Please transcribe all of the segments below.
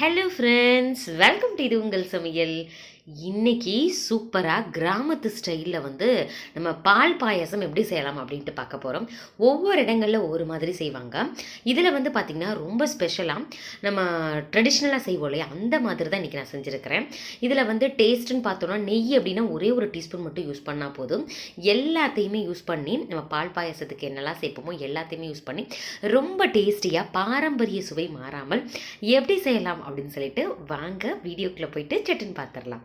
Hello friends welcome to இது உங்கள் சமையல். இன்னைக்கு சூப்பராக கிராமத்து ஸ்டைலில் வந்து நம்ம பால் பாயாசம் எப்படி செய்யலாம் அப்படின்ட்டு பார்க்க போகிறோம் ஒவ்வொரு இடங்களில் ஒவ்வொரு மாதிரி செய்வாங்க. இதில் வந்து பார்த்திங்கன்னா ரொம்ப ஸ்பெஷலாக நம்ம ட்ரெடிஷ்னலாக செய்வோம் இல்லையா? அந்த மாதிரி தான் இன்றைக்கி நான் செஞ்சுருக்கிறேன். இதில் வந்து டேஸ்ட்டுன்னு பார்த்தோன்னா நெய் அப்படின்னா ஒரே ஒரு டீஸ்பூன் மட்டும் யூஸ் பண்ணால் போதும். எல்லாத்தையுமே யூஸ் பண்ணி நம்ம பால் பாயசத்துக்கு என்னெல்லாம் சேர்ப்போமோ எல்லாத்தையுமே யூஸ் பண்ணி ரொம்ப டேஸ்டியாக பாரம்பரிய சுவை மாறாமல் எப்படி செய்யலாம் அப்படின்னு சொல்லிட்டு வாங்க வீடியோக்குள்ளே போயிட்டு சட்டுன்னு பார்த்துடலாம்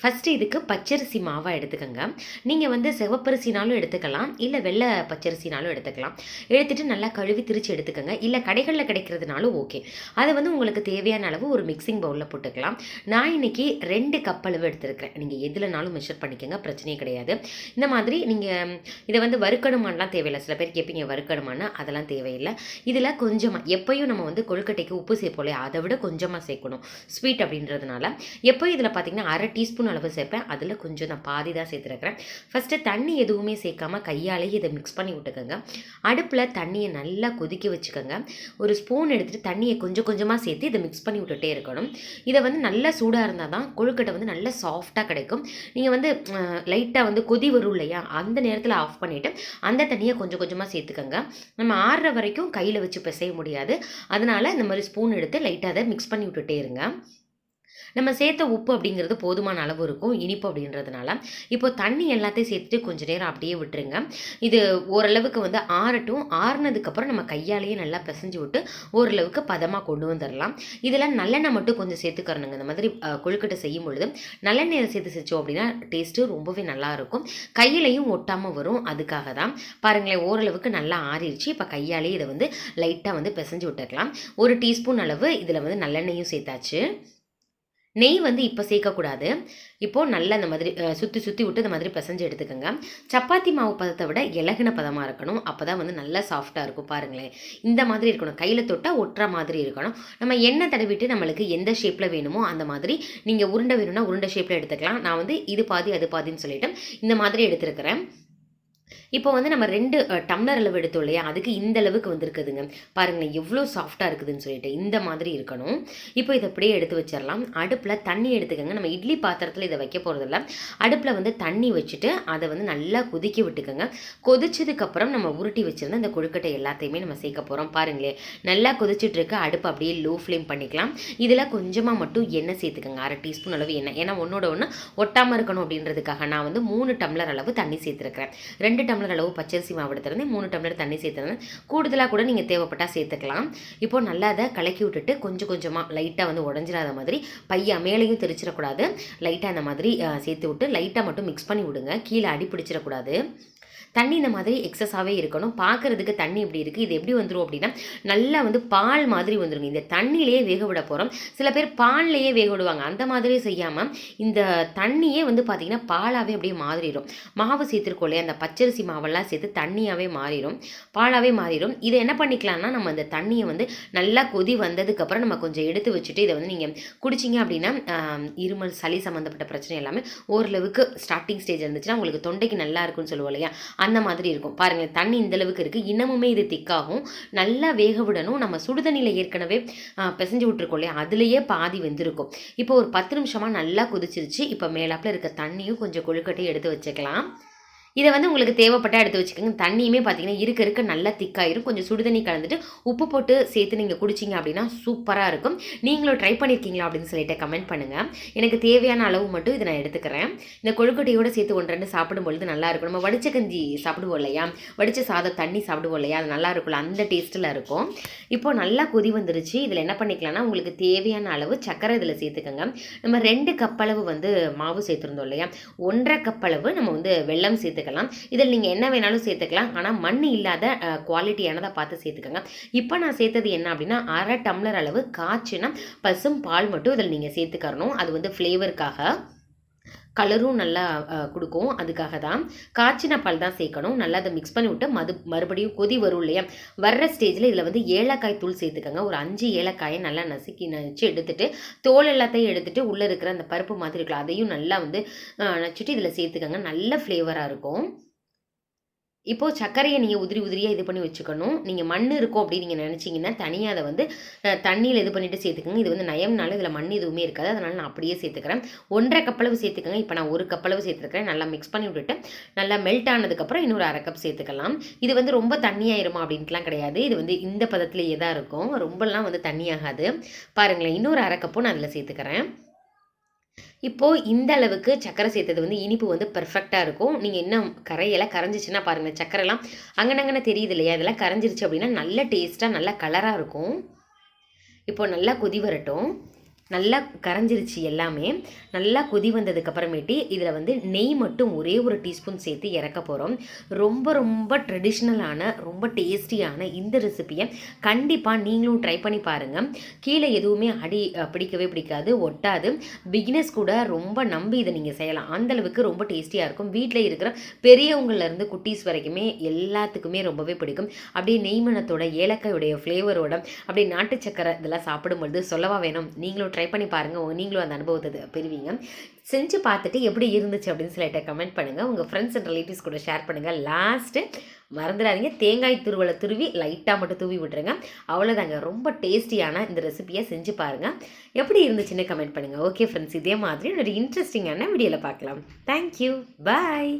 ஃபஸ்ட்டு இதுக்கு பச்சரிசி மாவை எடுத்துக்கோங்க. நீங்கள் வந்து சிவப்பரிசினாலும் எடுத்துக்கலாம் இல்லை வெள்ளை பச்சரிசினாலும் எடுத்துக்கலாம். எடுத்துகிட்டு நல்லா கழுவி திரிச்சு எடுத்துக்கோங்க. இல்லை கடைகளில் கிடைக்கிறதுனாலும் ஓகே அதை வந்து உங்களுக்கு தேவையான அளவு ஒரு மிக்சிங் பவுலில் போட்டுக்கலாம். நான் இன்னைக்கு ரெண்டு கப் அளவு எடுத்துருக்கிறேன். நீங்கள் எதுலனாலும் மெஷர் பண்ணிக்கோங்க பிரச்சனையே கிடையாது. இந்த மாதிரி நீங்கள் இதை வந்து வறுக்கணுமான்லாம் தேவையில்லை. சில பேர் கேட்பீங்க வறுக்கணுமான்னு? அதெல்லாம் தேவையில்லை. இதில் கொஞ்சமாக எப்போயும் நம்ம வந்து கொழுக்கட்டைக்கு உப்பு சேர்ப்போம் இல்லையா அதை விட கொஞ்சமாக சேர்க்கணும். ஸ்வீட் அப்படின்றதுனால. எப்போயும் இதில் பார்த்தீங்கன்னா அரை டீஸ்பூன் அளவு சேர்ப்பேன். அதில் கொஞ்சம் நான் பாதி தான் சேர்த்துருக்கிறேன். ஃபஸ்ட்டு தண்ணி எதுவுமே சேர்க்காம கையாலேயே இதை மிக்ஸ் பண்ணி விட்டுக்கோங்க. அடுப்பில் தண்ணியை நல்லா கொதிக்க வச்சுக்கோங்க. ஒரு ஸ்பூன் எடுத்துகிட்டு தண்ணியை கொஞ்சம் கொஞ்சமாக சேர்த்து இதை மிக்ஸ் பண்ணி விட்டுட்டே இருக்கணும். இதை வந்து நல்லா சூடாக இருந்தால் தான் கொழுக்கட்டை வந்து நல்லா சாஃப்டாக கிடைக்கும். நீங்கள் வந்து லைட்டாக வந்து கொதி வரும் இல்லையா? அந்த நேரத்தில் ஆஃப் பண்ணிவிட்டு அந்த தண்ணியை கொஞ்சம் கொஞ்சமாக சேர்த்துக்கோங்க. நம்ம ஆறுற வரைக்கும் கையில் வச்சு பிசைய முடியாது. அதனால் இந்த மாதிரி ஸ்பூன் எடுத்து லைட்டாக அதை மிக்ஸ் பண்ணி விட்டுட்டே இருங்க. நம்ம சேர்த்த உப்பு அப்படிங்கிறது போதுமான அளவு இருக்கும் இனிப்பு அப்படின்றதுனால. இப்போ தண்ணி எல்லாத்தையும் சேர்த்துட்டு கொஞ்சம் நேரம் அப்படியே விட்டுருங்க. இது ஓரளவுக்கு வந்து ஆறட்டும். ஆறுனதுக்கப்புறம் நம்ம கையாலேயே நல்லா பிசைஞ்சு விட்டு ஓரளவுக்கு பதமாக கொண்டு வந்துடலாம். இதில் நல்லெண்ணெய் மட்டும் கொஞ்சம் சேர்த்துக்கிறணுங்க. இந்த மாதிரி கொழுக்கட்டை செய்யும் பொழுது நல்லெண்ணெயை சேர்த்து செஞ்சோம் அப்படின்னா டேஸ்ட்டு ரொம்பவே நல்லாயிருக்கும் கையிலையும் ஒட்டாமல் வரும். அதுக்காக தான். பாருங்களேன் ஓரளவுக்கு நல்லா ஆறிடுச்சு. இப்போ கையாலேயே இதை வந்து லைட்டாக வந்து பிசைஞ்சு விட்டுக்கலாம். ஒரு டீஸ்பூன் அளவு இதில் வந்து நல்லெண்ணெயும் சேர்த்தாச்சு. நெய் வந்து இப்போ சேர்க்கக்கூடாது. இப்போது நல்லா இந்த மாதிரி சுற்றி சுற்றி விட்டு இந்த மாதிரி பிசைஞ்சு எடுத்துக்கோங்க. சப்பாத்தி மாவு பதத்தை விட இலகுன பதமாக இருக்கணும். அப்போ தான் வந்து நல்லா சாஃப்டாக இருக்கும். பாருங்களேன். இந்த மாதிரி இருக்கணும். கையில் தொட்டால் ஒட்டுற மாதிரி இருக்கணும். நம்ம எண்ணெய் தடவிட்டு நம்மளுக்கு எந்த ஷேப்பில் வேணுமோ அந்த மாதிரி நீங்கள் உருண்டை வேணும்னா உருண்டை ஷேப்பில் எடுத்துக்கலாம். நான் வந்து இது பாதி அது பாதின்னு சொல்லிவிட்டு இந்த மாதிரி எடுத்துருக்கிறேன். இப்போ வந்து நம்ம ரெண்டு டம்ளர் அளவு எடுத்தோம் இல்லையா? அதுக்கு இந்த அளவுக்கு வந்திருக்குதுங்க. பாருங்களேன் எவ்வளோ சாஃப்டாக இருக்குதுன்னு சொல்லிட்டு இந்த மாதிரி இருக்கணும். இப்போ இதை அப்படியே எடுத்து வச்சிடலாம். அடுப்பில் தண்ணி எடுத்துக்கோங்க. நம்ம இட்லி பாத்திரத்தில் இதை வைக்க போகிறதில்ல அடுப்பில் வந்து தண்ணி வச்சுட்டு அதை வந்து நல்லா கொதிக்க விட்டுக்கோங்க. கொதிச்சதுக்கப்புறம் நம்ம உருட்டி வச்சுருந்த இந்த கொழுக்கட்டை எல்லாத்தையுமே நம்ம சேர்க்க போகிறோம் பாருங்களேன் நல்லா கொதிச்சுட்டு அடுப்பு அப்படியே லோ ஃப்ளேம் பண்ணிக்கலாம். இதில் கொஞ்சமாக மட்டும் எண்ணெய் சேர்த்துக்கோங்க. அரை டீஸ்பூன் அளவு எண்ணெய். ஏன்னா ஒன்றோட ஒன்று ஒட்டாமல் இருக்கணும் அப்படின்றதுக்காக நான் வந்து மூணு டம்ளர் அளவு தண்ணி சேர்த்துருக்கிறேன். ரெண்டு ரெண்டு டம்ளர் அளவு பச்சரிசி மாவு எடுத்துருந்தேன் மூணு டம்ளர் தண்ணி சேர்த்துருந்து கூடுதலாக கூட நீங்கள் தேவைப்பட்டால் சேர்த்துக்கலாம். இப்போது நல்லா அதை கலக்கி விட்டுட்டு கொஞ்சம் கொஞ்சமாக லைட்டாக வந்து உடஞ்சிடாத மாதிரி பையா மேலேயும் தெரிச்சிடக்கூடாது. லைட்டாக அந்த மாதிரி சேர்த்து விட்டு லைட்டாக மட்டும் மிக்ஸ் பண்ணி விடுங்க. கீழே அடி பிடிச்சிடக்கூடாது. தண்ணி இந்த மாதிரி எக்ஸஸாகவே இருக்கணும். பார்க்குறதுக்கு தண்ணி எப்படி இருக்குது இது எப்படி வந்துடும் அப்படின்னா நல்லா வந்து பால் மாதிரி வந்துடுங்க இந்த தண்ணியிலேயே வேக விட போகிறோம் சில பேர் பால்லையே வேக விடுவாங்க. அந்த மாதிரி செய்யாமல் இந்த தண்ணியே வந்து பார்த்திங்கன்னா பாலாகவே அப்படியே மாறிடும் மாவு சேர்த்துருக்கோம் இல்லையா? அந்த பச்சரிசி மாவெல்லாம் சேர்த்து தண்ணியாகவே மாறிடும் பாலாகவே மாறிடும் இதை என்ன பண்ணிக்கலாம்னா நம்ம அந்த தண்ணியை வந்து நல்லா கொதி வந்ததுக்கப்புறம் நம்ம கொஞ்சம் எடுத்து வச்சுட்டு இதை வந்து நீங்கள் குடிச்சிங்க அப்படின்னா இருமல் சளி சம்மந்தப்பட்ட பிரச்சனை எல்லாமே ஓரளவுக்கு ஸ்டார்டிங் ஸ்டேஜ் இருந்துச்சுன்னா உங்களுக்கு தொண்டைக்கு நல்லா இருக்கும்னு சொல்லுவோம் இல்லையா? அந்த மாதிரி இருக்கும். பாருங்கள் தண்ணி இந்தளவுக்கு இருக்குது இன்னமுமே இது திக்காகும். நல்லா வேக விடணும். நம்ம சுடுதண்ணியில் ஏற்கனவே பிசைஞ்சு விட்ருக்கோம் இல்லையா? அதுலேயே பாதி வெந்திருக்கும். இப்போ ஒரு பத்து நிமிஷமாக நல்லா கொதிச்சிருச்சு. இப்போ மேலாப்பில் இருக்க தண்ணியும் கொஞ்சம் கொழுக்கட்டையும் எடுத்து வச்சுக்கலாம். இதை வந்து உங்களுக்கு தேவைப்பட்டால் எடுத்து வச்சுக்கோங்க. தண்ணியுமே பார்த்தீங்கன்னா இருக்க இருக்க நல்லா திக்காயிரும். கொஞ்சம் சுடுதண்ணி கலந்துட்டு உப்பு போட்டு சேர்த்து நீங்கள் குடிச்சிங்க அப்படின்னா சூப்பராக இருக்கும். நீங்களும் ட்ரை பண்ணியிருக்கீங்களா அப்படின்னு சொல்லிட்டு கமெண்ட் பண்ணுங்கள் எனக்கு தேவையான அளவு மட்டும் இதை நான் எடுத்துக்கிறேன். இந்த கொழுக்கட்டையோடு சேர்த்து ஒன்று ரெண்டு சாப்பிடும் பொழுது நல்லா இருக்கும். நம்ம வடிச்ச கஞ்சி சாப்பிடுவோம் இல்லையா? வடித்த சாதம் தண்ணி சாப்பிடுவோம் இல்லையா? அது நல்லா இருக்கும்ல. அந்த டேஸ்ட்டில் இருக்கும். இப்போது நல்லா கொதி வந்துருச்சு. இதில் என்ன பண்ணிக்கலாம்னா உங்களுக்கு தேவையான அளவு சக்கரை இதில் சேர்த்துக்கோங்க. நம்ம ரெண்டு கப் அளவு வந்து மாவு சேர்த்துருந்தோம் இல்லையா? ஒன்றரை கப் அளவு நம்ம வந்து வெள்ளம் சேர்த்து சேர்த்துக்கலாம். இதில் நீங்கள் என்ன வேணாலும் சேர்த்துக்கலாம். ஆனால் மண் இல்லாத குவாலிட்டியானதை பார்த்து சேர்த்துக்கோங்க. இப்போ நான் சேர்த்தது என்ன அப்படின்னா அரை டம்ளர் அளவு காய்ச்சினா பசும் பால் மட்டும் இதில் நீங்கள் சேர்த்துக்கறணும். அது வந்து ஃப்ளேவருக்காக கலரும் நல்லா கொடுக்கும். அதுக்காக தான் காய்ச்சின பால் தான் சேர்க்கணும். நல்லா அதை மிக்ஸ் பண்ணி விட்டு மது மறுபடியும் கொதி வரும் இல்லையா? வர்ற ஸ்டேஜில் இதில் வந்து ஏலக்காய் தூள் சேர்த்துக்கோங்க. ஒரு அஞ்சு ஏலக்காயை நல்லா நசுக்கி நச்சு எடுத்துட்டு தோல் எல்லாத்தையும் எடுத்துட்டு உள்ளே இருக்கிற அந்த பருப்பு மாதிரி இருக்கலாம். அதையும் நல்லா வந்து நச்சுட்டு இதில் சேர்த்துக்கோங்க. நல்ல ஃப்ளேவராக இருக்கும். இப்போது சர்க்கரையை நீங்கள் உதிரி உதிரியாக இது பண்ணி வச்சுக்கணும். நீங்கள் மண் இருக்கும் அப்படின்னு நீங்கள் நினச்சிங்கன்னா தனியாக அதை வந்து தண்ணியில் இது பண்ணிவிட்டு சேர்த்துக்கோங்க. இது வந்து நயம்னால இதில் மண் எதுவுமே இருக்காது. அதனால் நான் அப்படியே சேர்த்துக்கிறேன். ஒன்றரை கப்பளவு சேர்த்துக்கோங்க. இப்போ நான் ஒரு கப்பளவு சேர்த்துருக்கிறேன் நல்லா மிக்ஸ் பண்ணி விட்டுட்டு நல்லா மெல்ட் ஆனதுக்கப்புறம் இன்னொரு அரை கப் சேர்த்துக்கலாம். இது வந்து ரொம்ப தண்ணியாயிருமா அப்படின்ட்டுலாம் கிடையாது. இது வந்து இந்த பதத்திலேயே தான் இருக்கும். ரொம்பலாம் வந்து தண்ணியாகாது பாருங்களேன். இன்னொரு அரை கப்பும் நான் அதில் சேர்த்துக்கிறேன். இப்போது இந்த அளவுக்கு சர்க்கரை சேர்த்தது வந்து இனிப்பு வந்து பர்ஃபெக்டாக இருக்கும். நீங்கள் இன்னும் கரையெல்லாம் கரைஞ்சிச்சுன்னா பாருங்கள் சர்க்கரைலாம் அங்கனங்கன தெரியுது இல்லையா? அதெல்லாம் கரைஞ்சிருச்சு அப்படின்னா நல்ல டேஸ்ட்டாக நல்ல கலராக இருக்கும். இப்போ நல்லா கொதி வரட்டும். நல்லா கரைஞ்சிருச்சு எல்லாமே. நல்லா கொதி வந்ததுக்கு அப்புறமேட்டு இதில் வந்து நெய் மட்டும் ஒரே ஒரு டீஸ்பூன் சேர்த்து இறக்க போகிறோம் ரொம்ப ரொம்ப ட்ரெடிஷ்னலான ரொம்ப டேஸ்டியான இந்த ரெசிபியை கண்டிப்பாக நீங்களும் ட்ரை பண்ணி பாருங்கள் கீழே எதுவுமே அடி பிடிக்கவே பிடிக்காது ஒட்டாது. பிகினஸ் கூட ரொம்ப நம்பி இதை நீங்கள் செய்யலாம். அந்த அளவுக்கு ரொம்ப டேஸ்டியாக இருக்கும். வீட்டில் இருக்கிற பெரியவங்கள்லேருந்து குட்டீஸ் வரைக்குமே எல்லாத்துக்குமே ரொம்பவே பிடிக்கும். அப்படியே நெய்மணத்தோட ஏலக்காயோடைய ஃப்ளேவரோட அப்படியே நாட்டு சக்கரை இதெல்லாம் சாப்பிடும்பொழுது சொல்லவா வேணும். நீங்களும் ட்ரை பண்ணி பாருங்கள் நீங்களும் அந்த அனுபவத்தை பெறுவீங்க. செஞ்சு பார்த்துட்டு எப்படி இருந்துச்சு அப்படின்னு சொல்லிட்டு கமெண்ட் பண்ணுங்கள் உங்கள் ஃப்ரெண்ட்ஸ் அண்ட் ரிலேட்டிவ்ஸ் கூட ஷேர் பண்ணுங்கள் லாஸ்ட்டு மறந்துடாதீங்க. தேங்காய் துருவலை துருவி லைட்டாக மட்டும் தூவி விட்டுருங்க. அவ்வளோதாங்க ரொம்ப டேஸ்டியான இந்த ரெசிபியை செஞ்சு பாருங்கள் எப்படி இருந்துச்சுன்னு கமெண்ட் பண்ணுங்கள் ஓகே ஃப்ரெண்ட்ஸ் இதே மாதிரி ஒரு இன்ட்ரெஸ்டிங்கான வீடியோவில் பார்க்கலாம். Thank you bye